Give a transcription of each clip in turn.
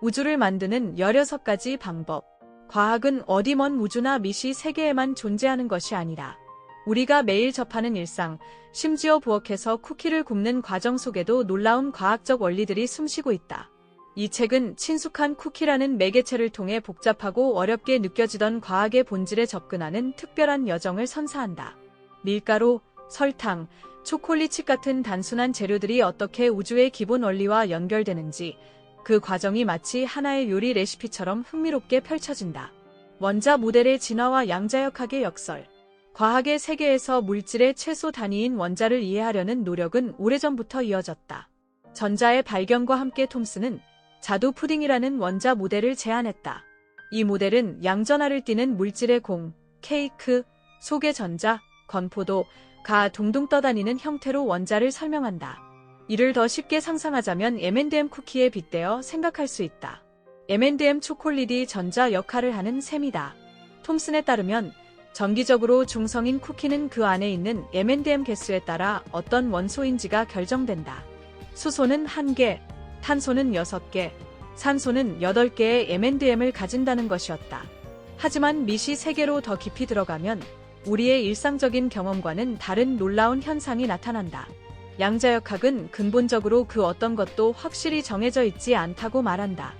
우주를 만드는 16가지 방법. 과학은 어디 먼 우주나 미시 세계에만 존재하는 것이 아니라 우리가 매일 접하는 일상, 심지어 부엌에서 쿠키를 굽는 과정 속에도 놀라운 과학적 원리들이 숨쉬고 있다. 이 책은 친숙한 쿠키라는 매개체를 통해 복잡하고 어렵게 느껴지던 과학의 본질에 접근하는 특별한 여정을 선사한다. 밀가루, 설탕, 초콜릿칩 같은 단순한 재료들이 어떻게 우주의 기본 원리와 연결되는지 그 과정이 마치 하나의 요리 레시피처럼 흥미롭게 펼쳐진다. 원자 모델의 진화와 양자역학의 역설. 과학의 세계에서 물질의 최소 단위인 원자를 이해하려는 노력은 오래전부터 이어졌다. 전자의 발견과 함께 톰스는 자두 푸딩이라는 원자 모델을 제안했다. 이 모델은 양전하를 띠는 물질의 공, 케이크, 속의 전자, 건포도, 가 동동 떠다니는 형태로 원자를 설명한다. 이를 더 쉽게 상상하자면 M&M 쿠키에 빗대어 생각할 수 있다. M&M 초콜릿이 전자 역할을 하는 셈이다. 톰슨에 따르면 정기적으로 중성인 쿠키는 그 안에 있는 M&M 개수에 따라 어떤 원소인지가 결정된다. 수소는 1개, 탄소는 6개, 산소는 8개의 M&M을 가진다는 것이었다. 하지만 미시 세계로 더 깊이 들어가면 우리의 일상적인 경험과는 다른 놀라운 현상이 나타난다. 양자역학은 근본적으로 그 어떤 것도 확실히 정해져 있지 않다고 말한다.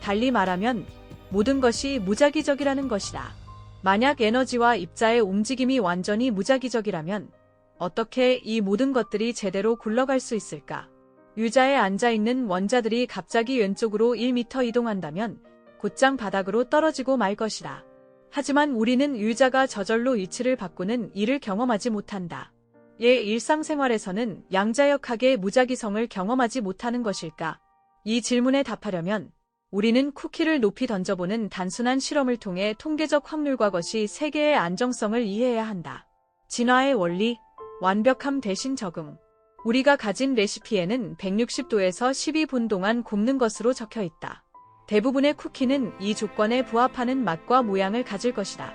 달리 말하면 모든 것이 무작위적이라는 것이다. 만약 에너지와 입자의 움직임이 완전히 무작위적이라면 어떻게 이 모든 것들이 제대로 굴러갈 수 있을까? 유자에 앉아 있는 원자들이 갑자기 왼쪽으로 1m 이동한다면 곧장 바닥으로 떨어지고 말 것이다. 하지만 우리는 유자가 저절로 위치를 바꾸는 일을 경험하지 못한다. 예 일상생활에서는 양자역학의 무작위성을 경험하지 못하는 것일까? 이 질문에 답하려면 우리는 쿠키를 높이 던져보는 단순한 실험을 통해 통계적 확률과 것이 세계의 안정성을 이해해야 한다. 진화의 원리, 완벽함 대신 적응. 우리가 가진 레시피에는 160도에서 12분 동안 굽는 것으로 적혀 있다. 대부분의 쿠키는 이 조건에 부합하는 맛과 모양을 가질 것이다.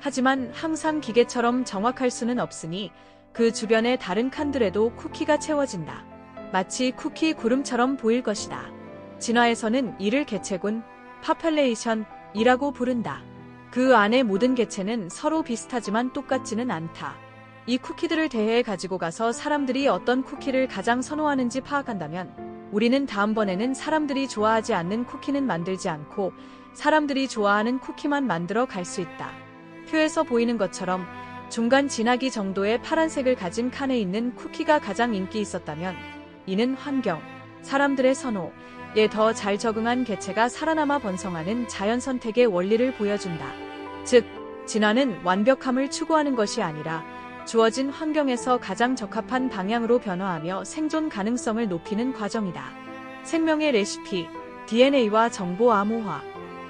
하지만 항상 기계처럼 정확할 수는 없으니 그 주변의 다른 칸들에도 쿠키가 채워진다. 마치 쿠키 구름처럼 보일 것이다. 진화에서는 이를 개체군, 파펠레이션이라고 부른다. 그 안의 모든 개체는 서로 비슷하지만 똑같지는 않다. 이 쿠키들을 대회에 가지고 가서 사람들이 어떤 쿠키를 가장 선호하는지 파악한다면 우리는 다음번에는 사람들이 좋아하지 않는 쿠키는 만들지 않고 사람들이 좋아하는 쿠키만 만들어 갈 수 있다. 표에서 보이는 것처럼 중간 진하기 정도의 파란색을 가진 칸에 있는 쿠키가 가장 인기 있었다면 이는 환경, 사람들의 선호에 더 잘 적응한 개체가 살아남아 번성하는 자연 선택의 원리를 보여준다. 즉, 진화는 완벽함을 추구하는 것이 아니라 주어진 환경에서 가장 적합한 방향으로 변화하며 생존 가능성을 높이는 과정이다. 생명의 레시피, DNA와 정보 암호화.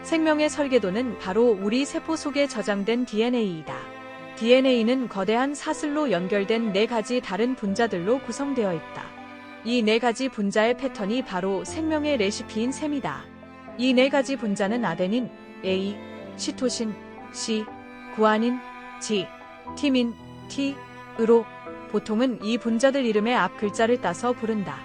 생명의 설계도는 바로 우리 세포 속에 저장된 DNA이다. DNA는 거대한 사슬로 연결된 네 가지 다른 분자들로 구성되어 있다. 이 네 가지 분자의 패턴이 바로 생명의 레시피인 셈이다. 이 네 가지 분자는 아데닌, A, 시토신, C, 구아닌, G, 티민, T으로 보통은 이 분자들 이름의 앞 글자를 따서 부른다.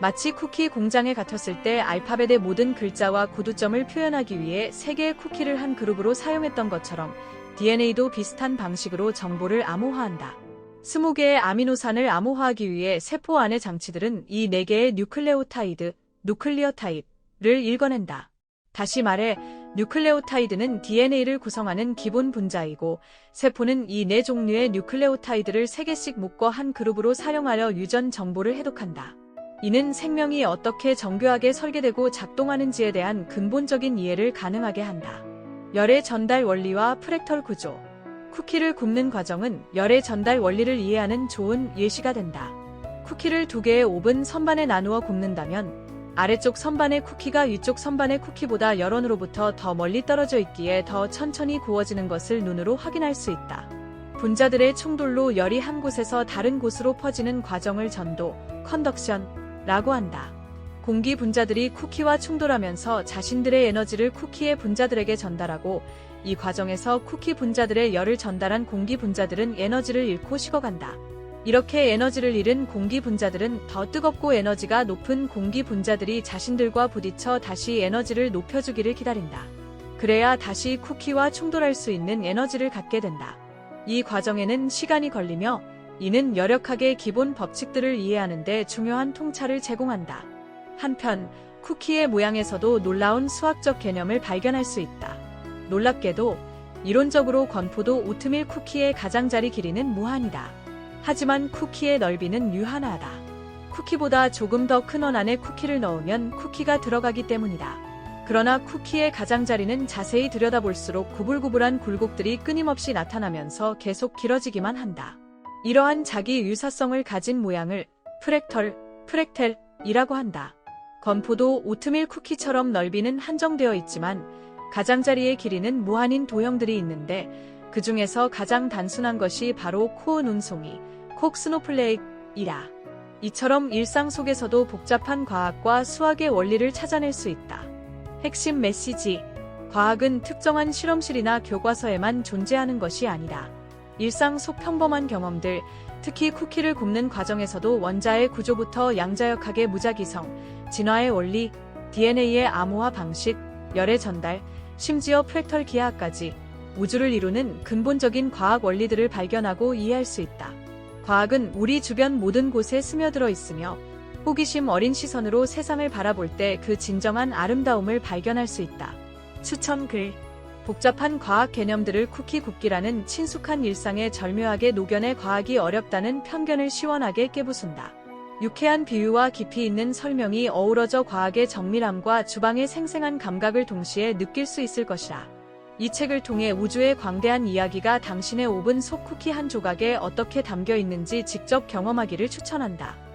마치 쿠키 공장에 갇혔을 때 알파벳의 모든 글자와 구두점을 표현하기 위해 세 개의 쿠키를 한 그룹으로 사용했던 것처럼 DNA도 비슷한 방식으로 정보를 암호화한다. 20개의 아미노산을 암호화하기 위해 세포 안의 장치들은 이 4개의 뉴클레오타이드, 누클리어타입을 읽어낸다. 다시 말해 뉴클레오타이드는 DNA를 구성하는 기본 분자이고 세포는 이네 종류의 뉴클레오타이드를 3개씩 묶어 한 그룹으로 사용하여 유전 정보를 해독한다. 이는 생명이 어떻게 정교하게 설계되고 작동하는지에 대한 근본적인 이해를 가능하게 한다. 열의 전달 원리와 프랙털 구조. 쿠키를 굽는 과정은 열의 전달 원리를 이해하는 좋은 예시가 된다. 쿠키를 두 개의 오븐 선반에 나누어 굽는다면 아래쪽 선반의 쿠키가 위쪽 선반의 쿠키보다 열원으로부터 더 멀리 떨어져 있기에 더 천천히 구워지는 것을 눈으로 확인할 수 있다. 분자들의 충돌로 열이 한 곳에서 다른 곳으로 퍼지는 과정을 전도, 컨덕션라고 한다. 공기 분자들이 쿠키와 충돌하면서 자신들의 에너지를 쿠키의 분자들에게 전달하고 이 과정에서 쿠키 분자들의 열을 전달한 공기 분자들은 에너지를 잃고 식어간다. 이렇게 에너지를 잃은 공기 분자들은 더 뜨겁고 에너지가 높은 공기 분자들이 자신들과 부딪혀 다시 에너지를 높여주기를 기다린다. 그래야 다시 쿠키와 충돌할 수 있는 에너지를 갖게 된다. 이 과정에는 시간이 걸리며 이는 열역학의 기본 법칙들을 이해하는데 중요한 통찰을 제공한다. 한편 쿠키의 모양에서도 놀라운 수학적 개념을 발견할 수 있다. 놀랍게도 이론적으로 건포도 오트밀 쿠키의 가장자리 길이는 무한이다. 하지만 쿠키의 넓이는 유한하다. 쿠키보다 조금 더 큰 원 안에 쿠키를 넣으면 쿠키가 들어가기 때문이다. 그러나 쿠키의 가장자리는 자세히 들여다볼수록 구불구불한 굴곡들이 끊임없이 나타나면서 계속 길어지기만 한다. 이러한 자기 유사성을 가진 모양을 프랙털, 프랙텔이라고 한다. 건포도 오트밀 쿠키처럼 넓이는 한정되어 있지만 가장자리의 길이는 무한인 도형들이 있는데 그 중에서 가장 단순한 것이 바로 코어 눈송이, 콕 스노플레이크이라. 이처럼 일상 속에서도 복잡한 과학과 수학의 원리를 찾아낼 수 있다. 핵심 메시지. 과학은 특정한 실험실이나 교과서에만 존재하는 것이 아니라 일상 속 평범한 경험들, 특히 쿠키를 굽는 과정에서도 원자의 구조부터 양자역학의 무작위성, 진화의 원리, DNA의 암호화 방식, 열의 전달, 심지어 프랙털 기하까지 우주를 이루는 근본적인 과학 원리들을 발견하고 이해할 수 있다. 과학은 우리 주변 모든 곳에 스며들어 있으며 호기심 어린 시선으로 세상을 바라볼 때 그 진정한 아름다움을 발견할 수 있다. 추천 글 복잡한 과학 개념들을 쿠키 굽기라는 친숙한 일상에 절묘하게 녹여내 과학이 어렵다는 편견을 시원하게 깨부순다. 유쾌한 비유와 깊이 있는 설명이 어우러져 과학의 정밀함과 주방의 생생한 감각을 동시에 느낄 수 있을 것이라. 이 책을 통해 우주의 광대한 이야기가 당신의 오븐 속 쿠키 한 조각에 어떻게 담겨 있는지 직접 경험하기를 추천한다.